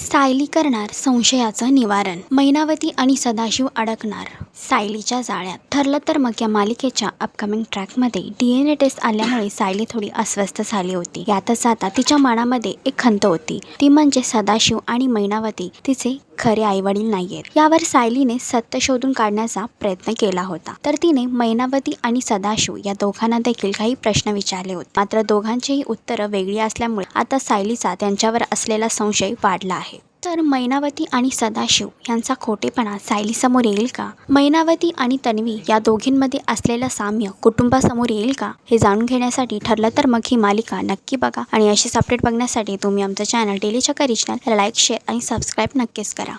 सायली करणार संशयाचं निवारण. मैनावती आणि सदाशिव अडकणार. सायलीच्या जाळ्यात. ठरलं तर मग या मालिकेच्या अपकमिंग ट्रॅकमध्ये डी एन ए टेस्ट आल्यामुळे सायली थोडी अस्वस्थ झाली होती. यातच आता तिच्या मनामध्ये एक खंत होती. ती म्हणजे सदाशिव आणि मैनावती. तिचे खरे आईवडील नाही आहेत यावर सायलीने सत्य शोधून काढण्याचा प्रयत्न केला होता. तर तिने मैनावती आणि सदाशिव या दोघांना देखील काही प्रश्न विचारले होते. मात्र दोघांचेही उत्तरं वेगळी असल्यामुळे आता सायलीचा त्यांच्यावर असलेला संशय वाढला आहे. तर मैनावती आणि सदाशिव यांचा खोटेपणा सायलीसमोर येईल का? मैनावती आणि तन्वी या दोघींमध्ये असलेलं साम्य कुटुंबासमोर येईल का? हे जाणून घेण्यासाठी ठरलं तर मग ही मालिका नक्की बघा. आणि अशीच अपडेट बघण्यासाठी तुम्ही आमचं चॅनल डेलीच्या चक्कर लाईक शेअर आणि सबस्क्राईब नक्कीच करा.